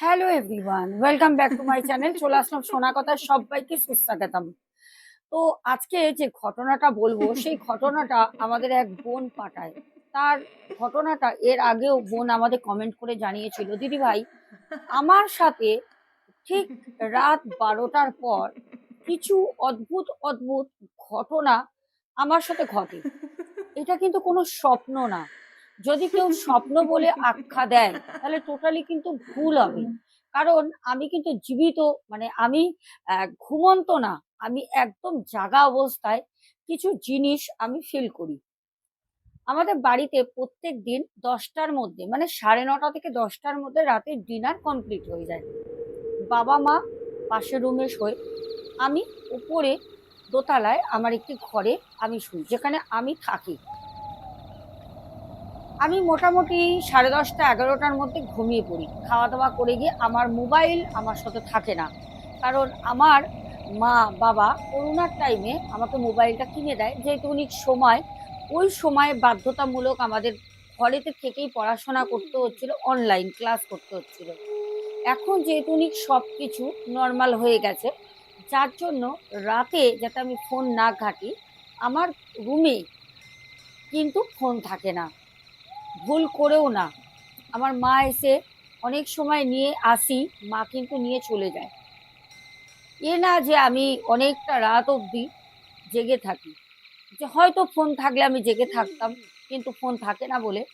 Hello everyone welcome back to my channel চলে আসলাম সোনা কথা সবাইকে সুস্বাগতম। তো আজকে যে ঘটনাটা বলব, সেই ঘটনাটা আমাদের এক বোন পাঠায়। তার ঘটনাটা এর আগেও বোন আমাদের কমেন্ট করে জানিয়েছিল, দিদি ভাই, আমার সাথে ঠিক রাত বারোটার পর কিছু অদ্ভুত অদ্ভুত ঘটনা আমার সাথে ঘটে। এটা কিন্তু কোনো স্বপ্ন না। যদি কেউ স্বপ্ন বলে আখ্যা দেন তাহলে টোটালি কিন্তু ভুল হবে। কারণ আমি কিন্তু জীবিত মানে আমি ঘুমন্ত না। আমি একদম জাগা অবস্থায় কিছু জিনিস আমি ফিল করি। আমাদের বাড়িতে প্রত্যেক দিন দশটার মধ্যে মানে সাড়ে নটা থেকে দশটার মধ্যে রাতে ডিনার কমপ্লিট হয়ে যায়। বাবা মা পাশের রুমে শোয়। আমি উপরে দোতলায় আমার একটি ঘরে আমি শুই, যেখানে আমি থাকি। আমি মোটামুটি সাড়ে দশটা, এগারোটার মধ্যে ঘুমিয়ে পড়ি। খাওয়া দাওয়া করে গিয়ে আমার মোবাইল আমার সাথে থাকে না। কারণ আমার মা, বাবা করোনার টাইমে আমাকে মোবাইলটা কিনে দেয়। যেহেতু উনি সময়, ওই সময় বাধ্যতামূলক আমাদের ঘরেতে থেকেই পড়াশোনা করতে হচ্ছিল অনলাইন ক্লাস করতে হচ্ছিল। এখন যেহেতু উনি সব কিছু নর্মাল হয়ে গেছে, যার জন্য রাতে যাতে আমি ফোন না ঘাঁটি, আমার রুমে কিন্তু ফোন থাকে না। ভুল করেও না। আমার মা এসে অনেক সময় নিয়ে আসি, মা কিন্তু নিয়ে চলে যায়। এ না যে আমি অনেকটা রাত অবধি জেগে থাকি। যে হয়তো ফোন থাকলে আমি জেগে থাকতাম, কিন্তু ফোন থাকে না বলে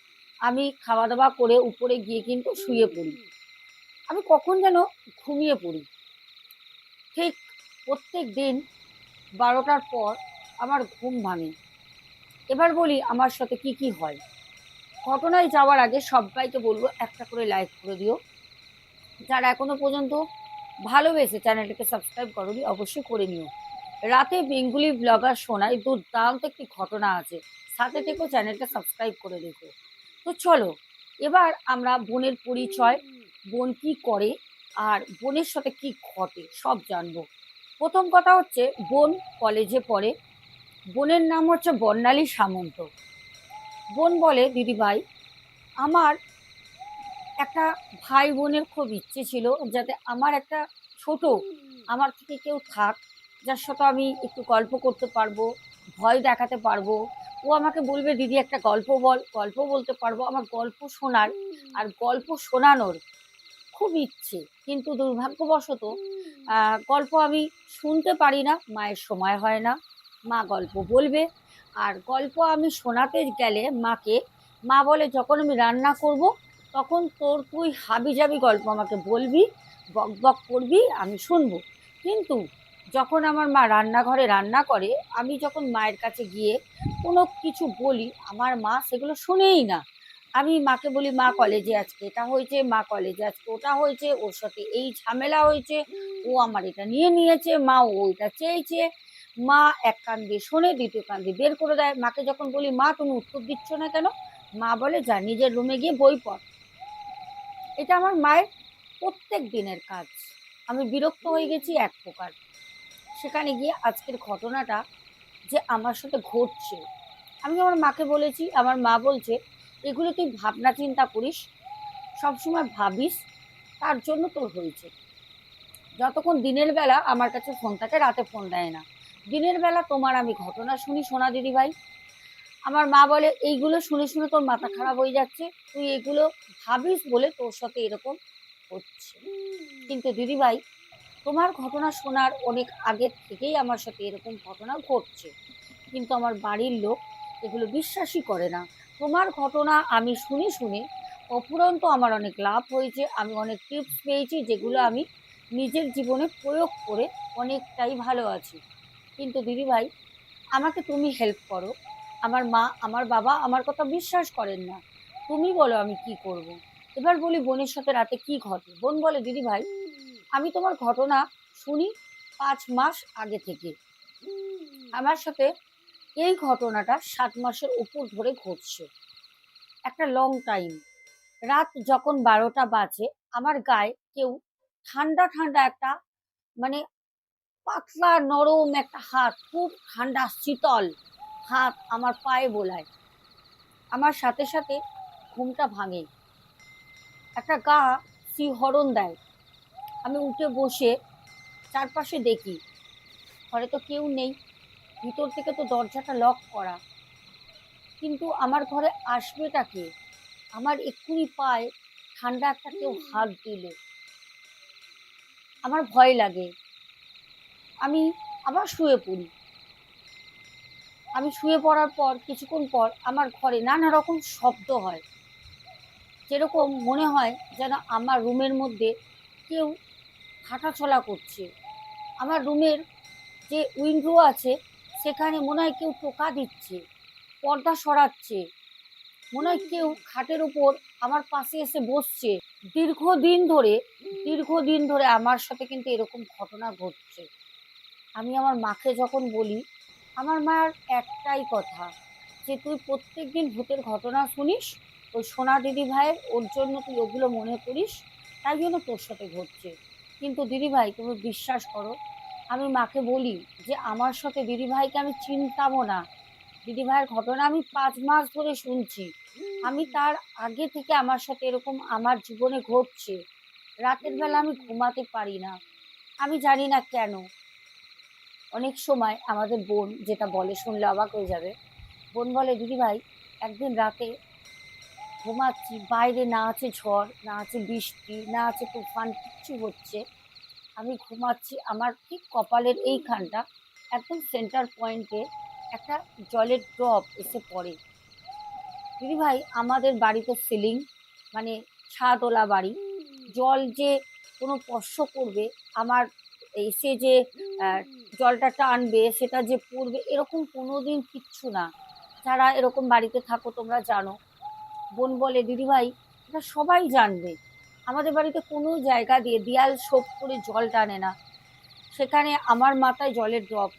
আমি খাওয়া দাওয়া করে উপরে গিয়ে কিন্তু শুয়ে পড়ি। আমি কখন যেন ঘুমিয়ে পড়ি। ঠিক প্রত্যেক দিন বারোটার পর আমার ঘুম ভাঙে। এবার বলি আমার সাথে কি কি হয়। ঘটনায় যাওয়ার আগে সবাইকে বলব একটা করে লাইক করে দিও। যারা এখনও পর্যন্ত ভালোবেসে চ্যানেলটাকে সাবস্ক্রাইব করনি, অবশ্যই করে নিও। রাতে বেঙ্গুলি ব্লগার শোনায় দুর্দান্ত একটি ঘটনা আছে। সাথে থেকেও চ্যানেলটা সাবস্ক্রাইব করে রেখো। তো চলো, এবার আমরা বোনের পরিচয়, বোন কি করে, আর বোনের সাথে কি ঘটে, সব জানব। প্রথম কথা হচ্ছে, বোন কলেজে পড়ে। বোনের নাম হচ্ছে বর্ণালী সামন্ত। বোন বলে দিদি ভাই আমার একটা ভাই বোনের খুব ইচ্ছে ছিল যাতে আমার একটা ছোট, আমার থেকে কেউ থাক, যার সাথে আমি একটু গল্প করতে পারব, ভয় দেখাতে পারব। ও আমাকে বলবে, দিদি, একটা গল্প বল, গল্প বলতে পারব, আমার গল্প শোনার। আর গল্প শোনানোর খুব ইচ্ছে, কিন্তু দুর্ভাগ্যবশত গল্প আমি শুনতে পারি না, মায়ের সময় হয় না। মা গল্প বলবে আর গল্প আমি শোনাতে গেলে মাকে, মা বলে, যখন আমি রান্না করব, তখন তোর তুই হাবি জাবি গল্প আমাকে বলবি, বক বক করবি, আমি শুনব। কিন্তু যখন আমার মা রান্নাঘরে রান্না করে, আমি যখন মায়ের কাছে গিয়ে কোনো কিছু বলি, আমার মা সেগুলো শুনেই না। আমি মাকে বলি, মা কলেজে আজকে এটা হয়েছে, মা কলেজে আজকে ওটা হয়েছে, ওর সাথে এই ঝামেলা হয়েছে, ও আমার এটা নিয়ে নিয়েছে, মা ও এটা চেয়েছে। মা এক কান দিয়ে শোনে, দ্বিতীয় কান দিয়ে বের করে দেয়। মাকে যখন বলি, মা, তুমি উত্তর দিচ্ছ না কেন? মা বলে, যা, নিজের রুমে গিয়ে বই পড়। এটা আমার মায়ের প্রত্যেক দিনের কাজ। আমি বিরক্ত হয়ে গেছি এক প্রকার। সেখানে গিয়ে আজকের ঘটনাটা যে আমার সাথে ঘটছে। আমি আমার মাকে বলেছি, আমার মা বলছে, এগুলো তুই ভাবনা চিন্তা করিস, সবসময় ভাবিস, তার জন্য তোর হয়েছে। যতক্ষণ দিনের বেলা আমার কাছে ফোন থাকে রাতে ফোন দেয় না। দিনের বেলা তোমার আমি ঘটনা শুনি সোনা দিদি ভাই আমার মা বলে, এইগুলো শুনে শুনে তোর মাথা খারাপ হয়ে যাচ্ছে। তুই এগুলো ভাবিস বলে তোর সাথে এরকম হচ্ছে। কিন্তু দিদি ভাই তোমার ঘটনা শোনার অনেক আগের থেকেই আমার সাথে এরকম ঘটনা ঘটছে। কিন্তু আমার বাড়ির লোক এগুলো বিশ্বাসই করে না। তোমার ঘটনা আমি শুনে শুনে অপুরন্ত আমার অনেক লাভ হয়েছে। আমি অনেক টিপস পেয়েছি যেগুলো আমি নিজের জীবনে প্রয়োগ করে অনেকটাই ভালো আছি। কিন্তু দিদিভাই, আমাকে তুমি হেল্প করো। আমার মা, আমার বাবা আমার কথা বিশ্বাস করেন না। তুমি বলো আমি কি করব। এবার বলি বোনের সাথে রাতে কি ঘটে? বোন বলে দিদি ভাই আমি তোমার ঘটনা শুনি পাঁচ মাস আগে থেকে। আমার সাথে এই ঘটনাটা সাত মাসের উপর ধরে ঘটছে। একটা লং টাইম রাত যখন বারোটা বাজে, আমার গায়ে কেউ ঠান্ডা ঠান্ডা একটা মানে পাতলা নরম একটা হাত, খুব ঠান্ডা, শীতল হাত আমার পায়ে বোলায়। আমার সাথে সাথে ঘুমটা ভাঙে। একটা গা শিহরণ দেয়। আমি উঠে বসে চারপাশে দেখি। ঘরে তো কেউ নেই। ভিতর থেকে তো দরজাটা লক করা। কিন্তু আমার ঘরে আসবেটা কে আমার এক্ষুনি পায়ে ঠান্ডা একটা কেউ হাত দিল। আমার ভয় লাগে। আমি আবার শুয়ে পড়ি। আমি শুয়ে পড়ার পর, কিছুক্ষণ পর আমার ঘরে নানা রকম শব্দ হয়। যেরকম মনে হয় যেন আমার রুমের মধ্যে কেউ হাঁটাচলা করছে। আমার রুমের যে উইন্ডো আছে, সেখানে মনে হয় কেউ টোকা দিচ্ছে, পর্দা সরাচ্ছে। মনে হয় কেউ খাটের উপর আমার পাশে এসে বসছে। দীর্ঘদিন ধরে দীর্ঘদিন ধরে আমার সাথে কিন্তু এরকম ঘটনা ঘটছে। আমি আমার মাকে যখন বলি, আমার মার একটাই কথা, যে তুই প্রত্যেক দিন ভূতের ঘটনা শুনিস, ওই সোনা দিদি ভাইয়ের, ওর জন্য তুই ওগুলো মনে করিস, তাই জন্য তোর সাথে ঘটছে। কিন্তু দিদি ভাই, তুমি বিশ্বাস করো, আমি মাকে বলি যে আমার সাথে দিদি ভাইকে আমি চিনতামও না। দিদি ভাইয়ের ঘটনা আমি পাঁচ মাস ধরে শুনছি। আমি তার আগে থেকে আমার সাথে এরকম আমার জীবনে ঘটছে। রাতের বেলা আমি ঘুমাতে পারি না। আমি জানি না কেন। অনেক সময় আমাদের বোন যেটা বলে শুনলে অবাক হয়ে যাবে। বোন বলে দিদি ভাই একদিন রাতে ঘুমাচ্ছি, বাইরে না আছে ঝড়, না আছে বৃষ্টি, না আছে তুফান, কিচ্ছু হচ্ছে। আমি ঘুমাচ্ছি, আমার ঠিক কপালের এইখানটা, একদম সেন্টার পয়েন্টে একটা জলের ড্রপ এসে পড়ে। দিদি ভাই আমাদের বাড়িতে সিলিং মানে ছাদওলা বাড়ি, জল যে কোনো স্পর্শ করবে, আমার এসে যে জলটা টানবে, সেটা যে পড়বে, এরকম কোনো দিন কিচ্ছু না। যারা এরকম বাড়িতে থাকো, তোমরা জানো। বোন বলে, দিদিভাই, এটা সবাই জানবে। আমাদের বাড়িতে কোনো জায়গা দিয়ে দেয়াল শোপ করে জল টানে না। সেখানে আমার মাথায় জলের ড্রপ।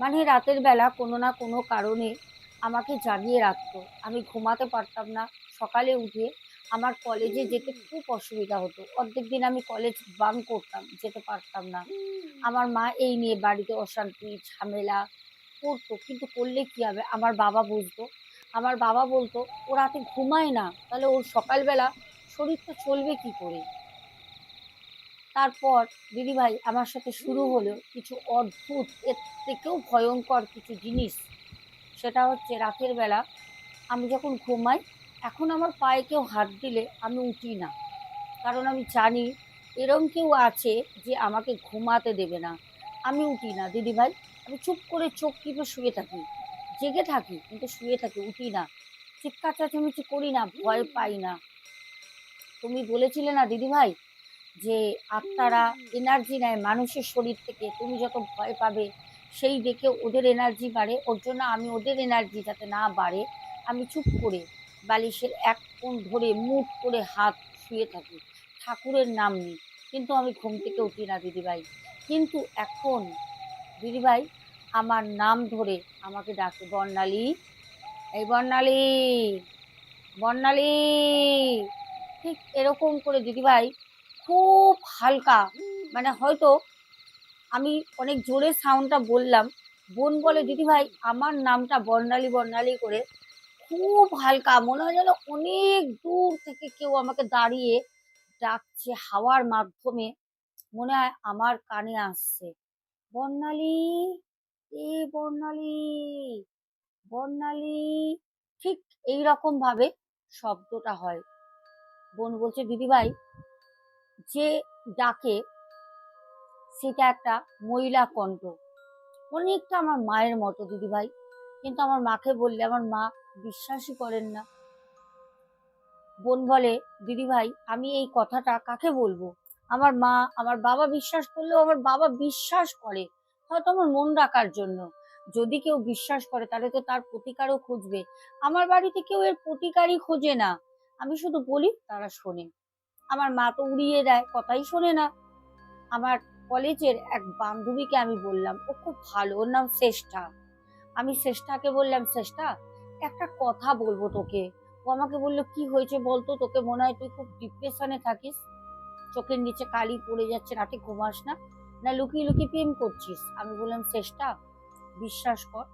মানে রাতের বেলা কোনো না কোনো কারণে আমাকে জাগিয়ে রাখতো। আমি ঘুমাতে পারতাম না। সকালে উঠে আমার কলেজে যেতে খুব অসুবিধা হতো। অর্ধেক দিন আমি কলেজ বাং করতাম, যেতে পারতাম না। আমার মা এই নিয়ে বাড়িতে অশান্তি, ঝামেলা করতো, কিন্তু করলে কি হবে? আমার বাবা বুঝতো। আমার বাবা বলতো, ও রাতে ঘুমায় না, তাহলে ওর সকালবেলা শরীরটা চলবে কি করে? তারপর দিদিভাই আমার সাথে শুরু হলো কিছু অদ্ভুত, এর থেকেও ভয়ঙ্কর কিছু জিনিস। সেটা হচ্ছে রাতের বেলা আমি যখন ঘুমাই এখন আমার পায়ে কেউ হাত দিলে আমি উঠি না। কারণ আমি জানি এরম কেউ আছে যে আমাকে ঘুমাতে দেবে না। আমি উঠি না। দিদিভাই আমি চুপ করে চোখ টিপে শুয়ে থাকি। জেগে থাকি, কিন্তু শুয়ে থাকি, উঠি না। চিৎকার চেঁচামেচি করি না, ভয় পাই না। তুমি বলেছিলে না দিদিভাই যে আত্মারা এনার্জি নেয় মানুষের শরীর থেকে। তুমি যত ভয় পাবে, সেই দেখে ওদের এনার্জি বাড়ে। ওর জন্য আমি ওদের এনার্জি যাতে না বাড়ে, আমি চুপ করে বালিশের এক কোণ ধরে মুঠ করে হাত শুয়ে থাকি। ঠাকুরের নাম নিই। কিন্তু আমি ঘুম থেকে উঠি না, দিদিভাই। কিন্তু এখন, দিদিভাই, আমার নাম ধরে আমাকে ডাকে, বর্ণালী। এই বর্ণালী বর্ণালী। ঠিক এরকম করে দিদিভাই খুব হালকা মানে হয়তো আমি অনেক জোরে সাউন্ডটা বললাম। বোন বলে, দিদিভাই, আমার নামটা বর্ণালী বর্ণালী করে খুব হালকা, মনে হয় যেন অনেক দূর থেকে কেউ আমাকে দাঁড়িয়ে ডাকছে হাওয়ার মাধ্যমে। মনে হয় আমার কানে আসছে। বর্ণালী, এ বর্ণালী বর্ণালী। ঠিক এই রকম ভাবে শব্দটা হয়। বোন বলছে, দিদিভাই, যে ডাকে সেটা একটা মহিলা কণ্ঠ। অনেকটা আমার মায়ের মতো, দিদিভাই। কিন্তু আমার মাকে বললে, আমার মা বিশ্বাসই করেন না। বোন বলে, দিদিভাই, আমি এই কথাটা কাকে বলব? আমার মা, আমার বাবা বিশ্বাস করলেও আমার বাবা বিশ্বাস করে। হয়তো আমার মন রাখার জন্য। যদি কেউ বিশ্বাস করে, তাহলে তো তার প্রতিকারও খুঁজবে। আমার বাড়িতে কেউ এর প্রতিকারই খোঁজে না। আমি শুধু বলি, তারা শোনে। আমার মা তো উড়িয়ে দেয়, কথাই শোনে না। আমার কলেজের এক বান্ধবীকে আমি বললাম, ও খুব ভালো, ওর নাম শ্রেষ্ঠা। আমি শ্রেষ্ঠাকে বললাম, শ্রেষ্ঠা একটা কথা বলব তোকে। ও আমাকে বলল, কি হয়েছে বলতো? তোকে মনে হয় তুই খুব ডিপ্রেশনে থাকিস। চোখের নিচে কালি পড়ে যাচ্ছে, রাতে ঘুমাস না। না, লুকিয়ে লুকিয়ে প্রেম করছিস। আমি বললাম চেষ্টা বিশ্বাস কর,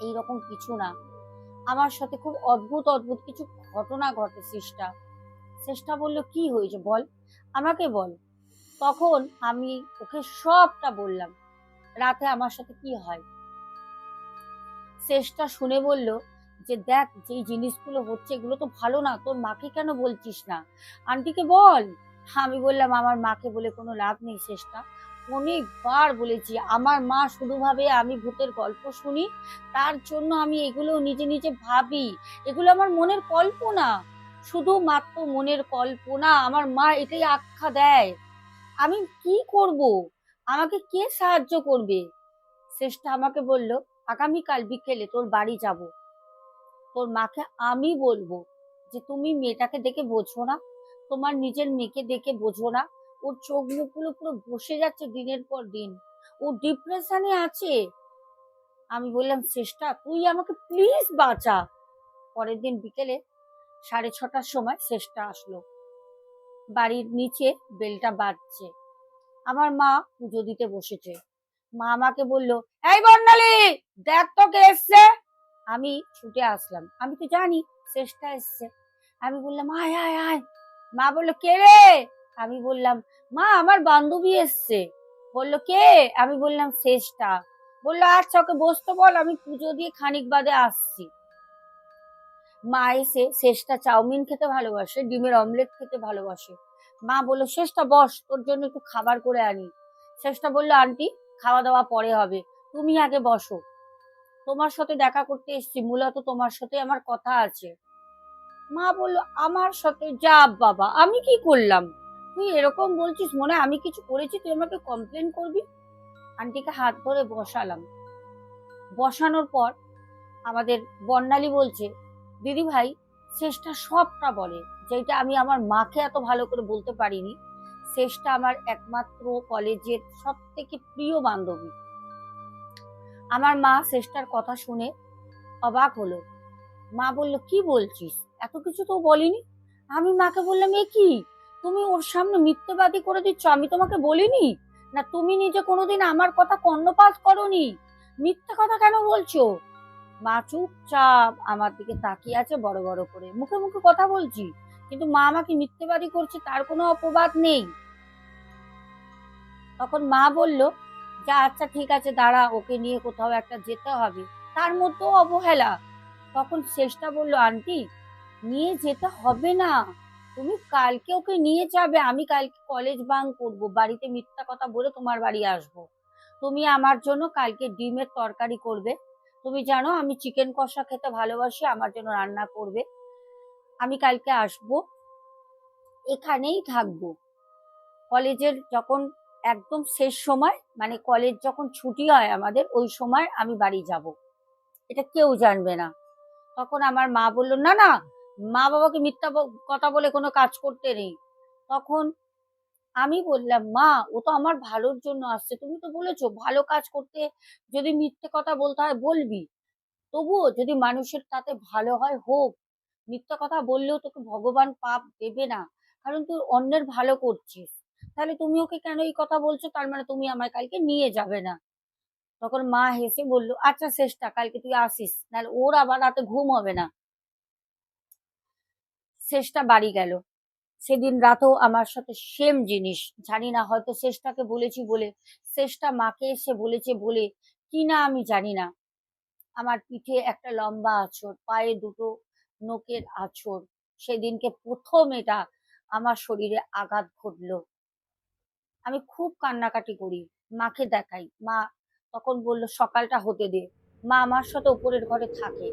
এইরকম কিছু না। আমার সাথে খুব অদ্ভুত অদ্ভুত কিছু ঘটনা ঘটে সৃষ্টা চেষ্টা বলল, কি হয়েছে বল? আমাকে বল। তখন আমি ওকে সবটা বললাম। রাতে আমার সাথে কি হয়? চেষ্টা শুনে বলল যে, দেখ, যে জিনিসগুলো হচ্ছে এগুলো তো ভালো না, তোর মাকে কেন বলছিস না? আন্টিকে বল। আমি বললাম, আমার মাকে বলে কোনো লাভ নেই শেষটা। অনেকবার বলেছি, আমার মা শুধুভাবে আমি ভূতের গল্প শুনি, তার জন্য আমি এগুলো নিজে নিজে ভাবি। এগুলো আমার মনের কল্পনা, শুধুমাত্র মনের কল্পনা। আমার মা এটাই আখ্যা দেয়। আমি কি করব? আমাকে কে সাহায্য করবে? শেষটা আমাকে বলল আগামীকাল বিকেলে তোর বাড়ি যাব। তোর মাকে আমি বলব যে, তুমি মেয়েটাকে দেখে বোঝো না, তোমার নিজের মেয়েকে দেখে বোঝো না। ওর চোখ মুখগুলো পুরো বসে যাচ্ছে দিনের পর দিন। ও ডিপ্রেশনে আছে। আমি বললাম চেষ্টা তুই আমাকে প্লিজ বাঁচা। পরের দিন বিকেলে সাড়ে ছটার সময় চেষ্টা আসলো। বাড়ির নিচে বেলটা বাজছে। আমার মা পুজো দিতে বসেছে। মা আমাকে বলল, এই বর্ণালী, দেখ তো কে এসছে। আমি ছুটে আসলাম। আমি তো জানি চেষ্টা এসছে। আমি বললাম, আয় আয় আয়। মা বলল, কে রে? আমি বললাম, মা, আমার বান্ধবী এসছে। বলল, কে? আমি বললাম শেষটা বলল আচ্ছা ওকে বসতে বল, আমি পুজো দিয়ে খানিক বাদে আসছি। মা এসে শেষটা চাউমিন খেতে ভালোবাসে, ডিমের অমলেট খেতে ভালোবাসে। মা বলল শেষটা বস, তোর জন্য একটু খাবার করে আনি। শেষটা বলল, আন্টি খাওয়া দাওয়া পরে হবে। তুমি আগে বসো। তোমার সাথে দেখা করতে এসেছি, মূলত তোমার সাথে আমার কথা আছে। মা বলল, আমার সাথে যা বাবা, আমি কি করলাম? তুই এরকম বলছিস মনে, আমি কিছু করেছি, তুই আমাকে কমপ্লেন করবি? আন্টিকে হাত ধরে বসালাম। বসানোর পর আমাদের বর্ণালী বলছে, দিদি ভাই, শেষটা সবটা বলে যেটা আমি আমার মাকে এত ভালো করে বলতে পারিনি। শেষটা আমার একমাত্র কলেজের সব থেকে প্রিয় বান্ধবী। আমার মা শেষটার কথা শুনে অবাক হলো। মা বলল, কি বলছিস? এত কিছু তো বলিনি? আমি মাকে বললাম, এ কি? তুমি ওর সামনে মিথ্যেবাদী করে দিচ্ছ? আমি তোমাকে বলিনি? না, তুমি নিজে কোনোদিন আমার কথা কর্ণপাত করনি? মিথ্যে কথা কেন বলছো? মা চুপচাপ আমার দিকে তাকিয়ে আছে বড় বড় করে। মুখে মুখে কথা বলছি, কিন্তু মা আমাকে মিথ্যেবাদী করছে, তার কোনো অপবাদ নেই। তখন মা বলল, যা আচ্ছা ঠিক আছে, দাঁড়া, ওকে নিয়ে কোথাও একটা যেতে হবে। তার মধ্যেও অবহেলা। তখন শেষটা বলল, আন্টি, নিয়ে যেতে হবে না। তুমি কালকে ওকে নিয়ে যাবে। আমি কালকে কলেজ বাং করব, বাড়িতে মিথ্যা কথা বলে তোমার বাড়ি আসব। তুমি আমার জন্য কালকে ডিমের তরকারি করবে। তুমি জানো, আমি চিকেন কষা খেতে ভালোবাসি, আমার জন্য রান্না করবে। আমি কালকে আসব, এখানেই থাকব। কলেজের যখন একদম শেষ সময় মানে কলেজ যখন ছুটি হয় আমাদের, ওই সময় আমি বাড়ি যাব। এটা কেউ জানবে না। তখন আমার মা বলল, না না, মা বাবাকে মিথ্যা কথা বলে কোনো কাজ করতে নেই। তখন আমি বললাম, মা, ও তো আমার ভালোর জন্য আসছে। তুমি তো বলেছ, ভালো কাজ করতে যদি মিথ্যে কথা বলতে হয়, বলবি। তবুও যদি মানুষের তাতে ভালো হয়, হোক। মিথ্যা কথা বললেও তোকে ভগবান পাপ দেবে না। কারণ তুই অন্যের ভালো করছিস। তাহলে তুমি ওকে কেন এই কথা বলছো? তার মানে তুমি আমায় কালকে নিয়ে যাবে না। তখন মা হেসে বলল আচ্ছা শেষটা, কালকে তুই আসিস। নাহলে ওর আবার রাতে ঘুম হবে না। শেষটা বাড়ি গেল। সেদিন রাতেও আমার সাথে সেম জিনিস। জানি না, হয়তো শেষটাকে বলেছি বলে, শেষটা মাকে এসে বলেছে বলে, কি না আমি জানি না। আমার পিঠে একটা লম্বা আঁচড়, পায়ে দুটো নোকের আঁচড়। সেদিনকে প্রথম এটা আমার শরীরে আঘাত ঘটলো। আমি খুব কান্নাকাটি করি। মাকে দেখাই। মা তখন বলল, সকালটা হতে দে। মা আমার সাথে উপরের ঘরে থাকে।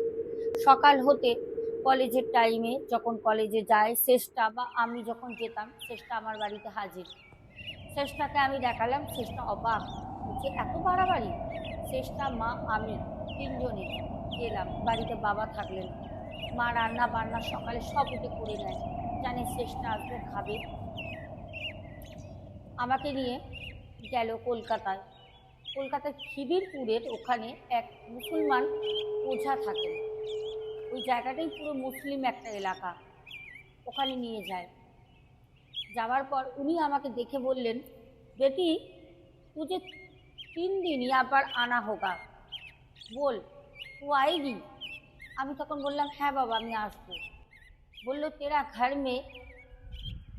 সকাল হতে কলেজের টাইমে যখন কলেজে যায়, শেষটা বা আমি যখন যেতাম, শেষটা আমার বাড়িতে হাজির। শেষটাকে আমি দেখালাম, শেষটা অবাক। যে এত বাড়াবাড়ি? শেষটা মা, আমি তিনজনে গেলাম। বাড়িতে বাবা থাকলেন। মা রান্না বান্না সকালে সব উঠে করে নেয় জানে শেষটা আসবে খাবে আমাকে নিয়ে গেল কলকাতায়। কলকাতার খিদিরপুরের ওখানে এক মুসলমান ওঝা থাকে ওই জায়গাটাই পুরো মুসলিম একটা এলাকা। ওখানে নিয়ে যায়। যাওয়ার পর উনি আমাকে দেখে বললেন, বেটি তুঝে তিন দিন আবার আনা হোগা। বল তু আয়েগি আমি তখন বললাম হ্যাঁ বাবা, আমি আসব। বলল, তেরা ঘর মে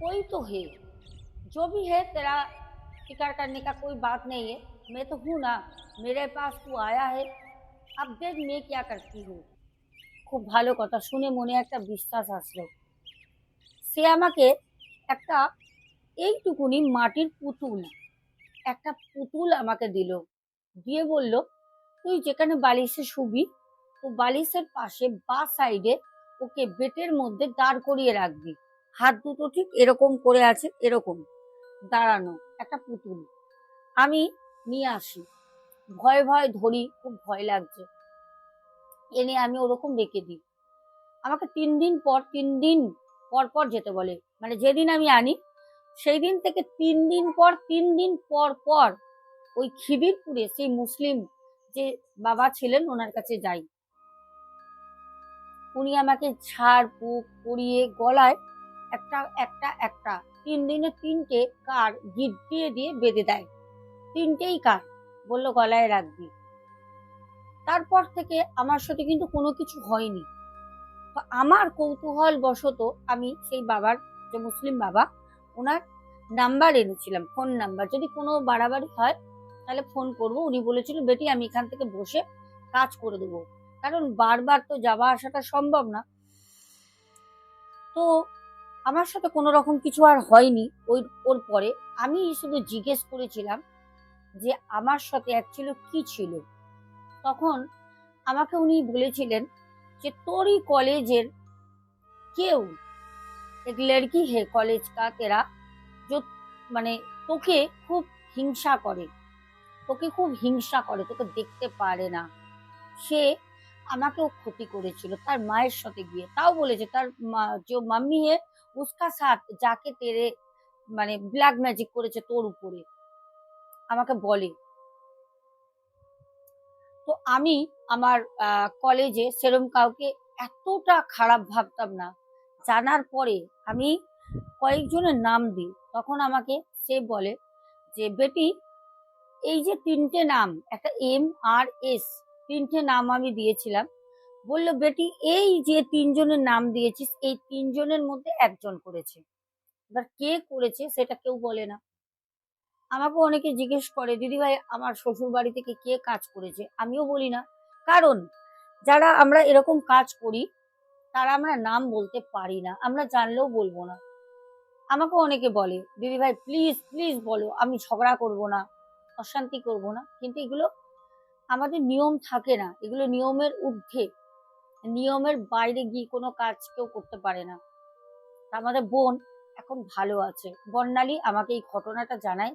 কই তো হে। जो भी है तेरा फिक्र करने का कोई बात नहीं है मैं तो हूँ ना मेरे पास तू आया है अब देख मैं क्या करती हूँ খুব ভালো কথা শুনে মনে একটা বিশ্বাস আসলো সে আমাকে একটা এইটুকুনি মাটির পুতুল একটা পুতুল আমাকে দিল দিয়ে বলল তুই যেখানে বালিশে শুবি তো বালিশের পাশে বা সাইডে ওকে বেটের মধ্যে দাঁড় করিয়ে রাখবি হাত দুটো ঠিক এরকম করে আছে এরকম দাঁড়ানো, একটা পুতুল। আমি নিয়ে আসি। ভয় ভয় ধরি, খুব ভয় লাগছে। এনে আমি ওরকম রেখে দিই। আমাকে তিন দিন পর, তিন দিন পর পর যেতে বলে। মানে যেদিন আমি আনি সেই দিন থেকে তিন দিন পর, তিন দিন পর পর ওই খিদিরপুরে সেই মুসলিম যে বাবা ছিলেন, ওনার কাছে যাই। উনি আমাকে ঝাড় ফুক পরিয়ে গলায় একটা একটা একটা তিন দিনে তিনটে কার গিট দিয়ে দিয়ে বেঁধে দেয়। তিনটেই কার? বলল, গলায় রাখবি। তারপর থেকে আমার সাথে কিন্তু কোনো কিছু হয়নি। আমার কৌতূহল বশত আমি সেই বাবার, যে মুসলিম বাবা, ওনার নাম্বার এনেছিলাম, ফোন নাম্বার। যদি কোনো বাড়াবাড়ি হয়, তাহলে ফোন করব। উনি বলেছিল, বেটি, আমি এখান থেকে বসে কাজ করে দেবো। কারণ বারবার তো যাওয়া আসাটা সম্ভব না। তো আমার সাথে কোনো রকম কিছু আর হয়নি ওই, ওর পরে। আমি শুধু জিজ্ঞেস করেছিলাম যে আমার সাথে অ্যাকচুয়ালি কি ছিল। তখন আমাকে উনি বলেছিলেন যে তোরই কলেজের কেউ এক লড়কি হে কলেজ কা তেরা মানে তোকে খুব হিংসা করে। তোকে খুব হিংসা করে, তোকে দেখতে পারে না। সে আমাকেও ক্ষতি করেছিল, তার মায়ের সাথে গিয়ে। তাও বলেছে, তার মা, যে মাম্মি হে উসকা সাথ যাকে তেরে মানে ব্ল্যাক ম্যাজিক করেছে তোর উপরে। আমাকে বলে। তো আমি আমার কলেজে সেরম কাউকে এতটা খারাপ ভাবতাম না। জানার পরে আমি কয়েকজনের নাম দিই। তখন আমাকে সে বলে যে, বেটি, এই যে তিনটে নাম, একটা এম আর এস তিনটে নাম আমি দিয়েছিলাম। বলল, বেটি, এই যে তিনজনের নাম দিয়েছিস, এই তিনজনের মধ্যে একজন করেছে। এবার কে করেছে সেটা কেউ বলে না। আমাকে অনেকে জিজ্ঞেস করে দিদিভাই আমার শ্বশুর বাড়ি থেকে কে কাজ করেছে? আমিও বলি না। কারণ, যারা আমরা এরকম কাজ করি, তারা আমরা নাম বলতে পারি না, আমরা জানলেও বলব না। আমাকে অনেকে বলে, দিদি ভাই প্লিজ প্লিজ বলো, আমি ঝগড়া করব না, অশান্তি করব না। কিন্তু এগুলো আমাদের নিয়ম থাকে না। এগুলো নিয়মের ঊর্ধ্বে। নিয়মের বাইরে গিয়ে কোনো কাজ কেউ করতে পারে না। আমাদের বোন এখন ভালো আছে। বর্ণালী আমাকে এই ঘটনাটা জানায়।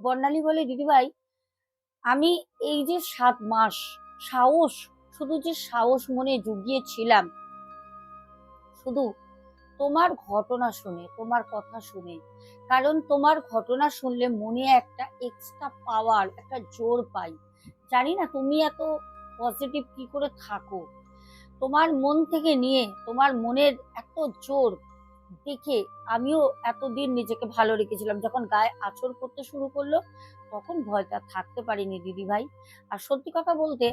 বর্ণালী বলে, দিদিভাই, আমি এই যে সাত মাস সাহস, শুধু যে সাহস মনে জুগিয়েছিলাম, শুধু তোমার ঘটনা শুনে, তোমার কথা শুনে, কারণ তোমার ঘটনা শুনলে মনে একটা এক্সট্রা পাওয়ার একটা জোর পাই। জানি না তুমি এত পজিটিভ কি করে থাকো। তোমার মন থেকে নিয়ে, তোমার মনের এত জোর দেখে আমিও এতদিন নিজেকে ভালো রেখেছিলাম। যখন গায়ে আঁচড় করতে শুরু করল, তখন ভয়টা থাকতে পারিনি দিদি ভাই আর সত্যি কথা বলতে,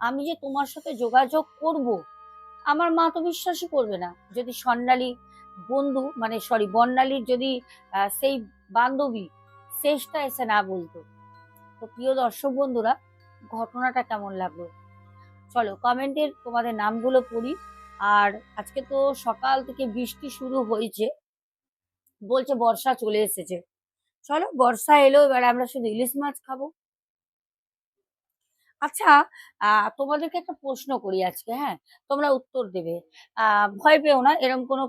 আমি যে তোমার সাথে যোগাযোগ করব, আমার মা তো বিশ্বাসই করবে না। যদি স্বর্ণালী বন্ধু মানে সরি বর্ণালীর যদি সেই বান্ধবী শেষটা এসে না বলতো। তো প্রিয় দর্শক বন্ধুরা, ঘটনাটা কেমন লাগল? চলো কমেন্টের তোমাদের নামগুলো পড়ি। আর আজকে তো সকাল থেকে বৃষ্টি শুরু হয়েছে, বলছে বর্ষা চলে এসেছে। চলো, বর্ষা এলো, এবার আমরা শুধু ইলিশ মাছ খাব। আচ্ছা তোমাদেরকে একটা প্রশ্ন করি আজকে হ্যাঁ? তোমরা উত্তর দেবে। ভয় পেও না এরকম কোনো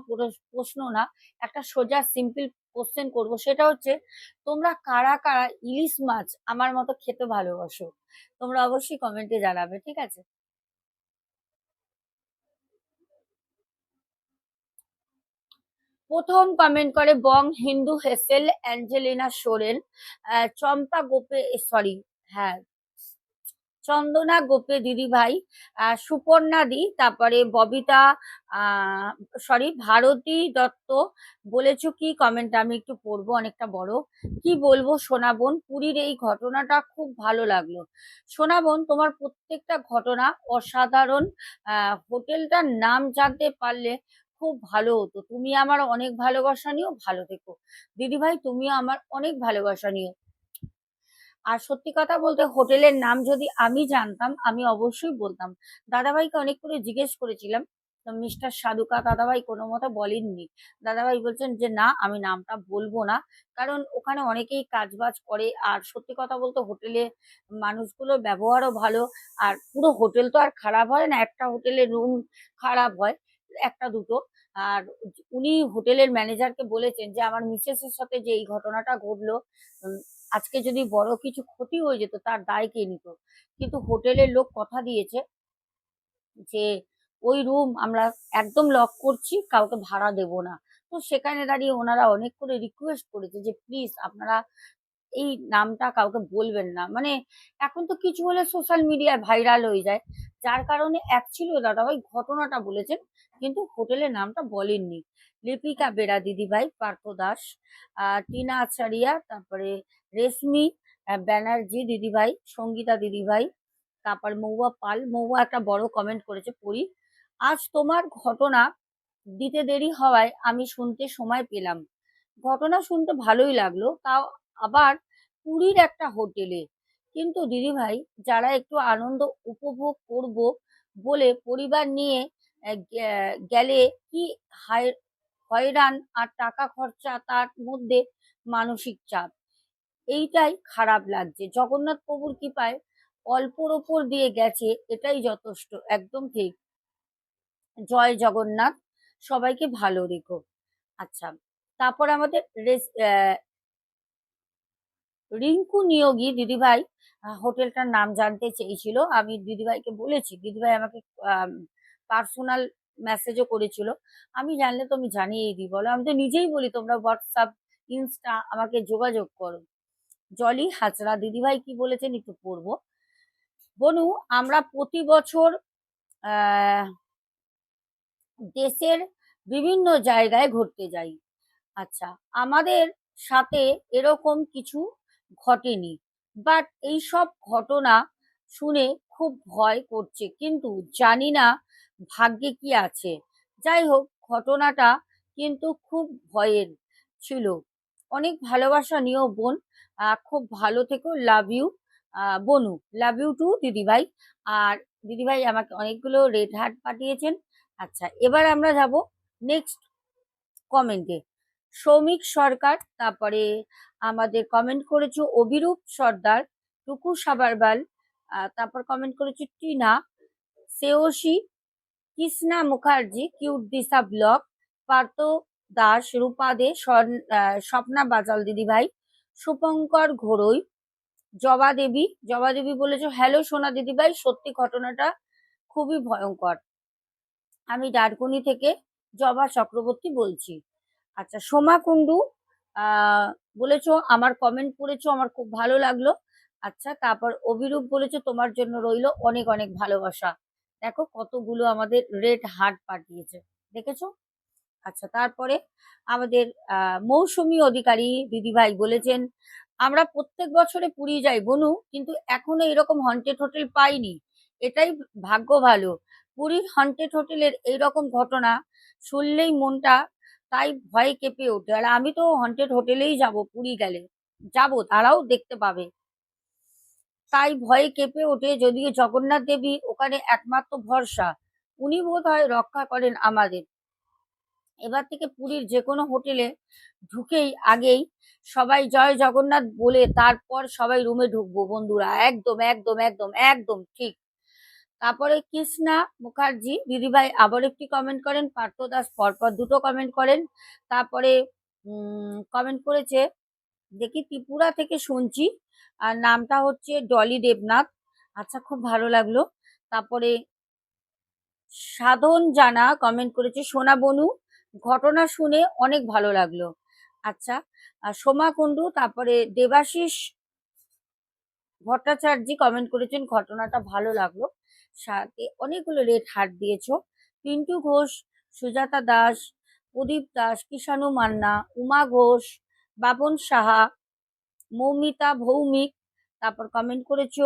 প্রশ্ন না। একটা সোজা সিম্পল কোশ্চেন করব, সেটা হচ্ছে, তোমরা কারা কারা ইলিশ মাছ আমার মতো খেতে ভালোবাসো? তোমরা অবশ্যই কমেন্টে জানাবে, ঠিক আছে? প্রথম কমেন্ট করে বং হিন্দু হেসেল অ্যাঞ্জেলিনা সোরেন চম্পা গোপে সরি হ্যাঁ চন্দনা গোপে দিদি ভাই সুপর্ণা দি, তারপরে ববিতা সরি ভারতী দত্ত, বলেছ কি কমেন্ট আমি একটু পড়ব, অনেকটা বড়। কি বলব সোনাবন পুরীর এই ঘটনাটা খুব ভালো লাগল। সোনাবন তোমার প্রত্যেকটা ঘটনা অসাধারণ হোটেলটার নাম জানতে পারলে খুব ভালো হতো। তুমি আমার অনেক ভালোবাসা নিও, ভালো থেকো। দিদিভাই, তুমিও আমার অনেক ভালোবাসা নিও। আর সত্যি কথা বলতে হোটেলের নাম যদি আমি জানতাম, আমি অবশ্যই বলতাম। দাদাভাইকে অনেক করে জিজ্ঞেস করেছিলাম মিস্টার সাধুকা দাদাভাই কোনো মতো বলেননি। দাদাভাই বলছেন যে, না, আমি নামটা বলব না। কারণ ওখানে অনেকেই কাজবাজ করে, আর সত্যি কথা বলতে হোটেলে মানুষগুলোর ব্যবহারও ভালো, আর পুরো হোটেল তো আর খারাপ হয় না, একটা হোটেলের রুম খারাপ হয়। একটা দুটো। আর উনি হোটেলের ম্যানেজারকে বলেছেন যে, আমার মিসেসের সাথে যে এই ঘটনাটা ঘটলো আজকে যদি বড় কিছু ক্ষতি হয়ে যেত, তার দায় কে নিত? কিন্তু হোটেলের লোক কথা দিয়েছে যে, ওই রুম আমরা একদম লক করছি, কাউকে ভাড়া দেব না। তো সেখানে দাঁড়িয়ে ওনারা অনেক করে রিকোয়েস্ট করেছে যে, প্লিজ আপনারা এই নামটা কাউকে বলবেন না। মানে এখন তো কিছু হলে সোশ্যাল মিডিয়ায় ভাইরাল হয়ে যায়। যার কারণে ছিল দাদাভাই ঘটনাটা বলেছেন, কিন্তু হোটেলের নামটা বলেননি। লিপিকা বেরা দিদিভাই, পার্থ দাস টিনা আচারিয়া, তারপরে রেশমি ব্যানার্জি দিদিভাই, সঙ্গীতা দিদিভাই, তারপর মৌয়া পাল। মৌয়া একটা বড় কমেন্ট করেছে পড়ি আজ তোমার ঘটনা দিতে দেরি হওয়ায় আমি শুনতে সময় পেলাম। ঘটনা শুনতে ভালোই লাগল, তাও আবার পুরীর একটা হোটেলে কিন্তু দিদিভাই যারা একটু আনন্দ উপভোগ করব বলে পরিবার নিয়ে গেলে কি হায়- হয়রান আর টাকা খরচা তার মধ্যে মানসিক চাপ। এইটাই খারাপ লাগছে। জগন্নাথ প্রভুর কৃপায় অল্পর ওপর দিয়ে গেছে, এটাই যথেষ্ট। একদম ঠিক। জয় জগন্নাথ। সবাইকে ভালো রেখো। আচ্ছা তারপর আমাদের রিঙ্কু নিয়োগী দিদিভাই হোটেলটার নাম জানতে চেয়েছিল। আমি দিদিভাইকে বলেছি, দিদিভাই আমাকে পার্সোনাল মেসেজও করেছিল। আমি জানলে তো আমি জানিয়েই দিই। বলো, আমি তো নিজেই বলি, তোমরা হোয়াটসঅ্যাপ ইনস্টা আমাকে যোগাযোগ করো। জলি হাজরা, দিদিভাই কি বলেছেন একটু পড়ব। বনু, আমরা প্রতি বছর দেশের বিভিন্ন জায়গায় ঘুরতে যাই। আচ্ছা আমাদের সাথে এরকম কিছু ঘটেনি। বাট এইসব ঘটনা শুনে খুব ভয় করছে। কিন্তু জানি না ভাগ্যে কি আছে। যাই হোক, ঘটনাটা কিন্তু খুব ভয়ের ছিল। অনেক ভালোবাসা নিও বোন। খুব ভালো থেকো। লাভ ইউ বনু। লাভ ইউ টু দিদিভাই। আর দিদিভাই আমাকে অনেকগুলো রেড হার্ট পাঠিয়েছেন। আচ্ছা এবার আমরা যাব নেক্সট কমেন্টে সৌমিক সরকার, তারপরে আমাদের কমেন্ট করেছে অভিরূপ সর্দার, টুকু সাবারবাল তারপর কমেন্ট করেছে টিনা সেওসি কৃষ্ণা মুখার্জি, কিউট দিশা ব্লক পার্থ দাস, রূপা দে স্বপ্না বাজাল দিদিভাই শুভঙ্কর ঘোড়ই জবা দেবী জবা দেবী বলেছে হ্যালো সোনা দিদিভাই সত্যি ঘটনাটা খুবই ভয়ঙ্কর। আমি ডারকুনি থেকে জবা চক্রবর্তী বলছি। আচ্ছা সোমা আহ বলেছ, আমার কমেন্ট পড়েছো, আমার খুব ভালো লাগল। আচ্ছা তারপর অভিরূপ বলেছ, তোমার জন্য রইল অনেক অনেক ভালোবাসা। দেখো কতগুলো আমাদের রেড হার্ট পাঠিয়েছে, দেখেছ? আচ্ছা তারপরে আমাদের মৌসুমী অধিকারী দিদিভাই বলেছেন, আমরা প্রত্যেক বছরে পুরী যাই বনু, কিন্তু এখনও এরকম হন্টেড হোটেল পাইনি। এটাই ভাগ্য ভালো। পুরীর হন্টেড হোটেলের এইরকম ঘটনা শুনলেই মনটা তাই ভয়ে কেঁপে ওঠে। আর আমি তো হন্টেড হোটেলেই যাব, পুরী গেলে। যাব, তারাও দেখতে পাবে। তাই ভয়ে কেঁপে ওঠে যদিও জগন্নাথ দেবী ওখানে একমাত্র ভরসা। উনি বোধ হয় রক্ষা করেন আমাদের। এবার থেকে পুরীর যে কোনো হোটেলে ঢুকেই আগেই সবাই জয় জগন্নাথ বলে তারপর সবাই রুমে ঢুকবো বন্ধুরা। একদম একদম একদম একদম, ঠিক। তারপরে কৃষ্ণা মুখার্জি, দিদিভাই আবার একটি কমেন্ট করেন, পার্থ দাস পরপর দুটো কমেন্ট করেন। তারপরে কমেন্ট করেছে, দেখি ত্রিপুরা থেকে শুনছি, আর নামটা হচ্ছে ডলি দেবনাথ। আচ্ছা খুব ভালো লাগল। তারপরে সাধন জানা কমেন্ট করেছে, সোনা বনু, ঘটনা শুনে অনেক ভালো লাগল। আচ্ছা আর সোমা কুণ্ডু, তারপরে দেবাশিস ভট্টাচার্য কমেন্ট করেছেন, ঘটনাটা ভালো লাগল। সাথে অনেকগুলো রেট হার্ট দিয়েছ। পিন্টু ঘোষ, সুজাতা দাস, প্রদীপ দাস, কিষাণু মান্না, উমা ঘোষ বাপন সাহা, মৌমিতা ভৌমিক, তারপর কমেন্ট করেছ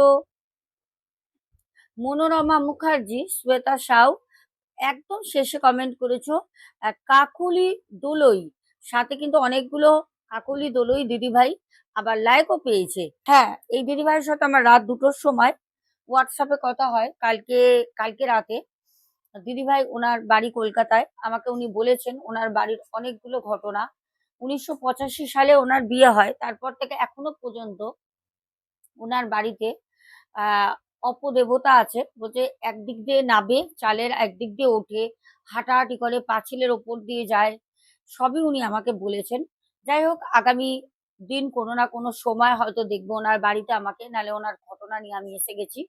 মনোরমা মুখার্জি, শ্বেতা সাউ, একদম শেষে কমেন্ট করেছ কাকুলি দোলই, সাথে কিন্তু অনেকগুলো কাকুলি দোলই দিদিভাই আবার লাইকও পেয়েছে। হ্যাঁ এই দিদিভাইয়ের সাথে আমার রাত দুটোর সময় হোয়াটসঅ্যাপে কথা হয়। কালকে কালকে রাতে দিদিভাই ওনার বাড়ি কলকাতায়। আমাকে উনি বলেছেন ওনার বাড়ির অনেকগুলো ঘটনা। উনিশশো পঁচাশি সালে ওনার বিয়ে হয়। তারপর থেকে এখনও পর্যন্ত ওনার বাড়িতে অপদেবতা আছে। বলছে একদিক দিয়ে নাবে, চালের একদিক দিয়ে ওঠে, হাঁটাহাঁটি করে, পাঁচিলের ওপর দিয়ে যায়। সবই উনি আমাকে বলেছেন। যাই হোক, আগামী দিন কোনো না কোনো সময় হয়তো দেখব ওনার বাড়িতে আমাকে, নালে ওনার ঘটনা নিয়ে আমি এসে গেছি।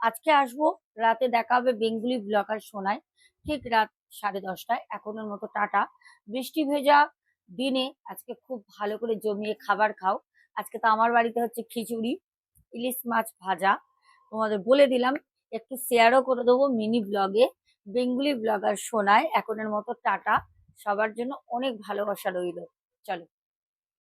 আজকে আসব, রাতে দেখা হবে বেঙ্গুলি ব্লগার শোনায় ঠিক রাত সাড়ে দশটায়। এখনের মতো টাটা। বৃষ্টি ভেজা দিনে আজকে খুব ভালো করে জমিয়ে খাবার খাও। আজকে তো আমার বাড়িতে হচ্ছে খিচুড়ি, ইলিশ মাছ ভাজা। তোমাদের বলে দিলাম, একটু শেয়ারও করে দেবো মিনি ব্লগে, বেঙ্গুলি ব্লগার শোনায় এখনের মতো টাটা। সবার জন্য অনেক ভালোবাসা রইল। চলো।